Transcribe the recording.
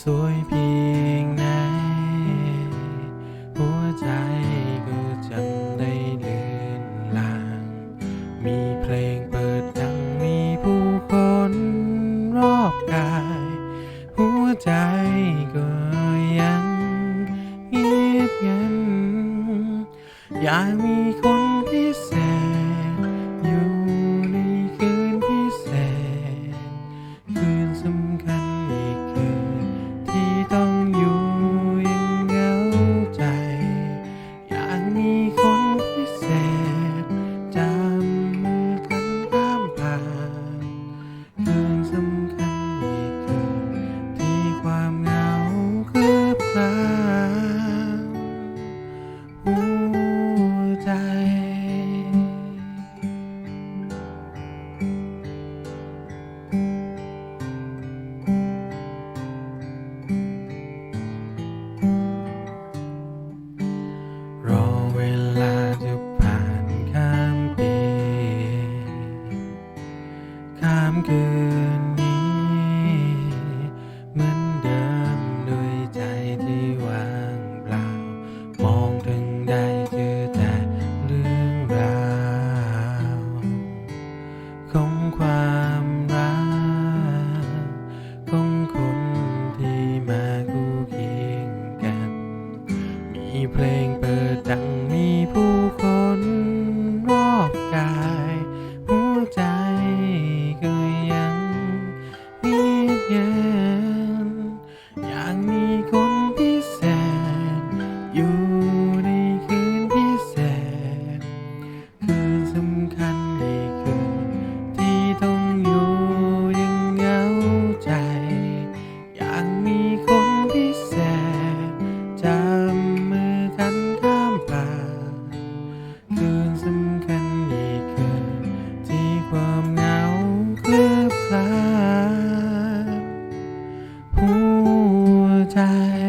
สวยเพียงไหน หัวใจก็จำได้เลือนลาง มีเพลงเปิดดังมีผู้คนรอบกาย หัวใจก็ยังเงียบงันอยากมีคนพิเศษามคืนนี้ เหมือนเดิมด้วยใจที่ว่างเปล่า มองถึงได้เจอแต่เรื่องราวของความรักของคนที่มาคู่เคียงกัน มีเพลงเปิดดังมีผู้คนากมีคนพิเศษ อยู่ในคืนพิเศษ คืนสำคัญในคืนที่ต้องอยู่ยังเหงาใจ อยากมีคนพิเศษจับมือกันข้ามผ่าน time.